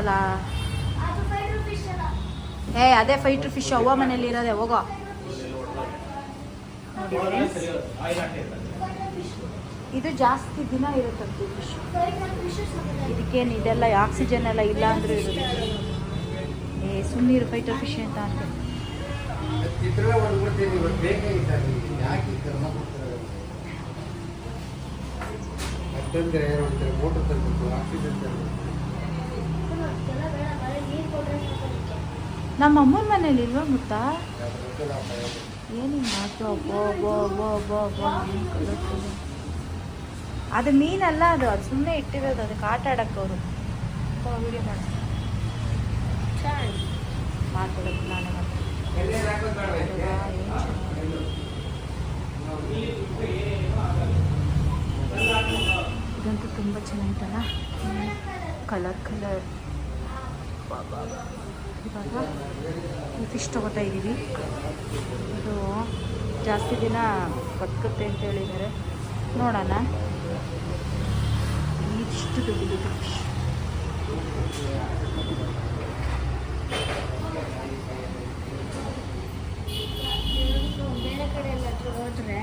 ಐತಲ್ಲ ಏ ಅದೇ ಫೈಟ್ರ್ ಫಿಶ್ ಅವ್ವ ಮನೇಲಿ ಇರೋದೆ ಹೋಗೋ. ಇದು ಜಾಸ್ತಿ ದಿನ ಇರುತ್ತಂತೆ ಫಿಶ್ ಇದಕ್ಕೇನು ಇದೆಲ್ಲ ಆಕ್ಸಿಜನ್ ಎಲ್ಲ ಇಲ್ಲ ಅಂದ್ರೆ ಇರುತ್ತೆ. ಏ ಸುಮ್ಮನಿರು ಫೈಟರ್ ಫಿಶ್ ಅಂತ ಅಂತ ಚಿತ್ರಣ ಹೊಡ್ಬಿಡ್ತೀನಿ ಇವತ್ತು ತರಬೇಕು ನಿಮಗೆ. ಯಾಕೆ ನಮ್ಮ ಅಮ್ಮನ ಮನೇಲಿ ಇಲ್ವಾ ಮುತ್ತಾ? ಏನಿಲ್ಲ ಮಾತು ಬೋ ಬೋ ಬೋ ಬೋ ಬೋ. ಅದು ಮೀನಲ್ಲ ಅದು ಅದು ಸುಮ್ಮನೆ ಇಟ್ಟಿರೋದು, ಅದಕ್ಕೆ ಆಟ ಆಡಕ್ಕೆ ಅವರು. ವಿಡಿಯೋ ಮಾಡಿ. ನಾನೇ. ಇದಂತೂ ತುಂಬ ಚೆನ್ನಾಗಿತ್ತಲ್ಲ? ಕಲರ್ ಕಲರ್ ಇವಾಗ ಫಿಶ್ ತೊಗೋತಾ ಇದ್ದೀವಿ. ಇದು ಜಾಸ್ತಿ ದಿನ ಬದುಕುತ್ತೆ ಅಂತ ಹೇಳಿದ್ದಾರೆ. ನೋಡೋಣ. ಇಷ್ಟು ದುಡ್ಡು ಫಿಶ್ ಬೇರೆ ಕಡೆ ಎಲ್ಲ ಹೋದ್ರೆ